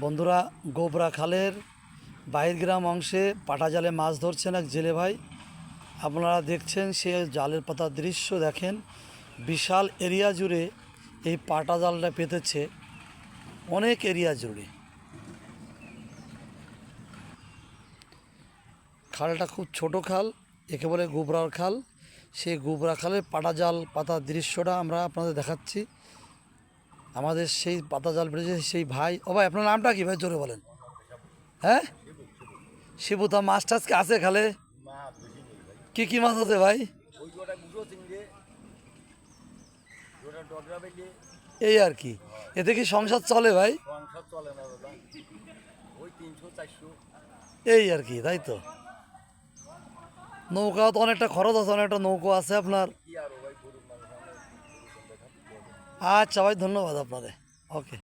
বন্ধুরা, গোবরা খালের বাহিরগ্রাম অংশে পাটা জালে মাছ ধরছেন এক জেলে ভাই। আপনারা দেখছেন সে জালের পাতার দৃশ্য, দেখেন। বিশাল এরিয়া জুড়ে এই পাটা জালটা পেতেছে। অনেক এরিয়া জুড়ে। খালটা খুব ছোট খাল, একে বলে গোবরার খাল। সেই গোবরা খালের পাটা জাল, পাতার দৃশ্যটা আমরা আপনাদের দেখাচ্ছি। আমাদের সেই পাতা জাল বেড়েছে, সেই ভাই, ও ভাই, আপনার নামটা কি ভাই? জোরে বলেন। হ্যাঁ? শিবুতা মাছ টাছ কি আছে খালে? কি কি মাছ আছে ভাই? এই আর কি। এতে কি সংসার চলে ভাই? এই আর কি, তাই তো? নৌকা তো অনেকটা খরচ আছে, অনেকটা নৌকো আছে আপনার কি আর ভাই গরিব মানুষ আমরা আচ্ছা ভাই ধন্যবাদ আপনাদের। ওকে